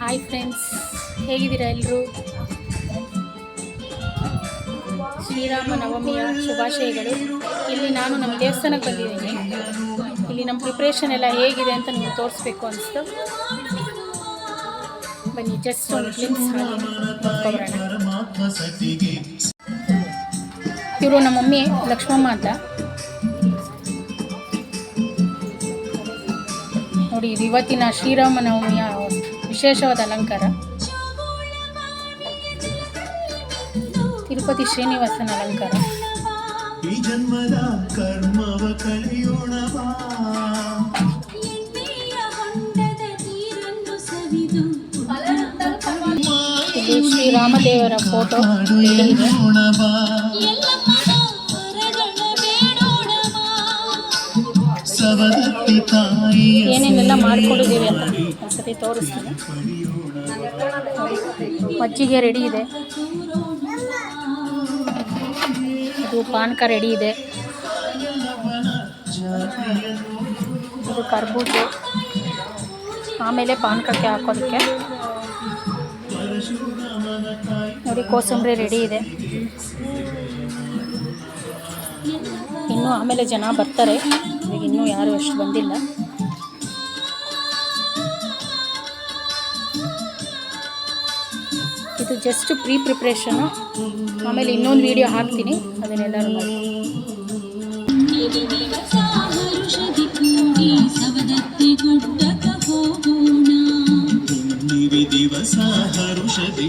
Hi friends ಹೇಗಿದ್ದೀರಾ ಎಲ್ಲರೂ ಶ್ರೀರಾಮ ನವಮಿಯ ಶುಭಾಶಯಗಳು. ಇಲ್ಲಿ ನಾನು ನಮ್ಮ ದೇವಸ್ಥಾನಕ್ಕೆ ಬಂದಿದ್ದೀನಿ. ಇಲ್ಲಿ ನಮ್ಮ ಪ್ರಿಪ್ರೇಷನ್ ಎಲ್ಲ ಹೇಗಿದೆ ಅಂತ ನಿಮಗೆ ತೋರಿಸ್ಬೇಕು ಅನಿಸ್ತು. ಬನ್ನಿ ಜಸ್ಟ್ ಒಂದು ನೋಡ್ಕೊಬರೋಣ ಇವರು ನಮ್ಮ ಮಮ್ಮಿ ಲಕ್ಷ್ಮಮ್ಮ ಅಂತ. ನೋಡಿ ಇದು ಇವತ್ತಿನ ಶ್ರೀರಾಮನವಮಿಯ ವಿಶೇಷವಾದ ಅಲಂಕಾರ. ತಿರುಪತಿ ಶ್ರೀನಿವಾಸನ ಅಲಂಕಾರ. ಈ ಜನ್ಮದ ಕರ್ಮವ ಕಲಿಯೋಣ ಬಾ. ಇಲ್ಲಿ ಶ್ರೀರಾಮದೇವರ ಫೋಟೋ. ಏನೇನೆಲ್ಲ ಮಾಡ್ಕೊಂಡಿದ್ದೀವಿ ಅಂತ ಒಂದ್ಸತಿ ತೋರಿಸ್ತೀನಿ. ಮಜ್ಜಿಗೆ ರೆಡಿ ಇದೆ. ಇದು ಪಾನಕ ರೆಡಿ ಇದೆ. ಇದು ಕರ್ಬೂಜು. ಆಮೇಲೆ ಪಾನಕಕ್ಕೆ ಹಾಕೋದಕ್ಕೆ. ನೋಡಿ, ಕೋಸಂಬರಿ ರೆಡಿ ಇದೆ. ಇನ್ನು ಆಮೇಲೆ ಜನ ಬರ್ತಾರೆ. ಇನ್ನೂ ಯಾರು ಅಷ್ಟು ಬಂದಿಲ್ಲ. ಇದು ಜಸ್ಟ್ ಪ್ರೀ ಪ್ರಿಪ್ರೇಷನು ಆಮೇಲೆ ಇನ್ನೊಂದು ವಿಡಿಯೋ ಹಾಕ್ತೀನಿ. ಅದನ್ನೆಲ್ಲರೂ ನೋಡಿ. ದಿವಸ ಹರುಷದಿ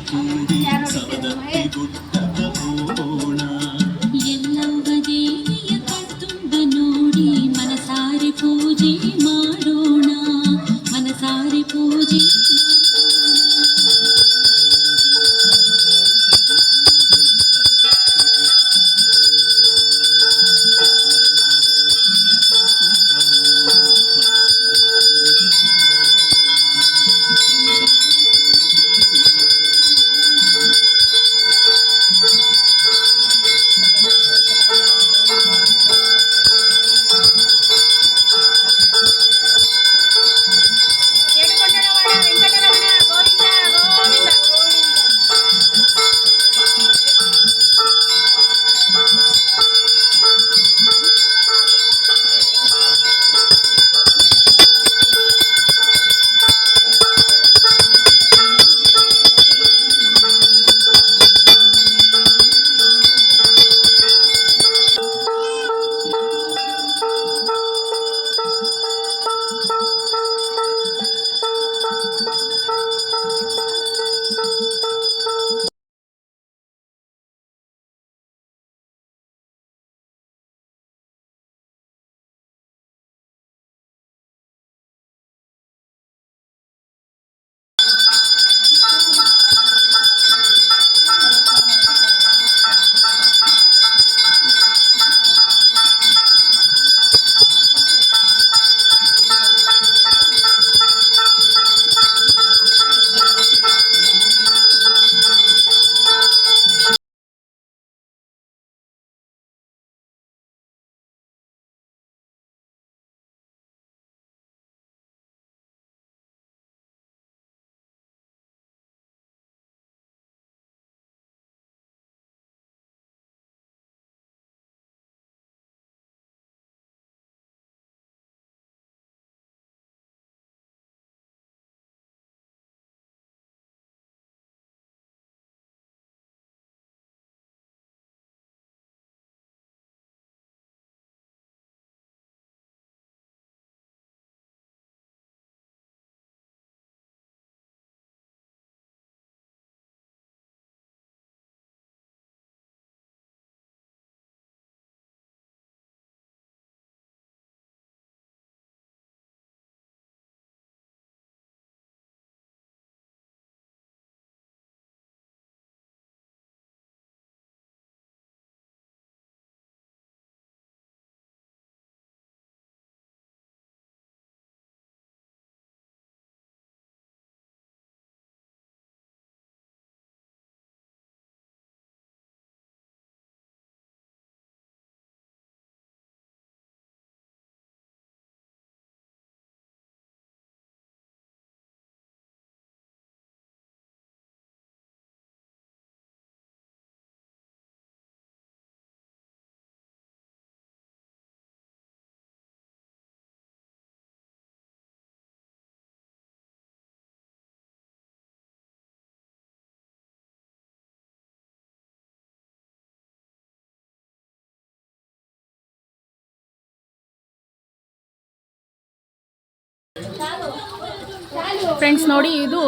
ಫ್ರೆಂಡ್ಸ್ ನೋಡಿ, ಇದು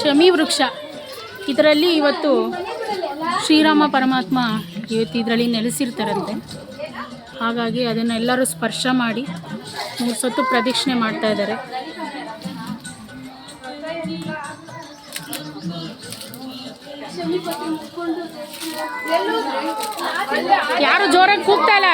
ಶಮಿ ವೃಕ್ಷ. ಇದರಲ್ಲಿ ಇವತ್ತು ಶ್ರೀರಾಮ ಪರಮಾತ್ಮ ಇವತ್ತು ಇದರಲ್ಲಿ ನೆಲೆಸಿರ್ತಾರಂತೆ. ಹಾಗಾಗಿ ಅದನ್ನೆಲ್ಲರೂ ಸ್ಪರ್ಶ ಮಾಡಿ ಮೂರು ಸತ್ತು ಪ್ರದಕ್ಷಿಣೆ ಮಾಡ್ತಾ ಇದ್ದಾರೆ. ಯಾರು ಜೋರಾಗಿ ಕೂಗ್ತಾ ಇಲ್ಲ?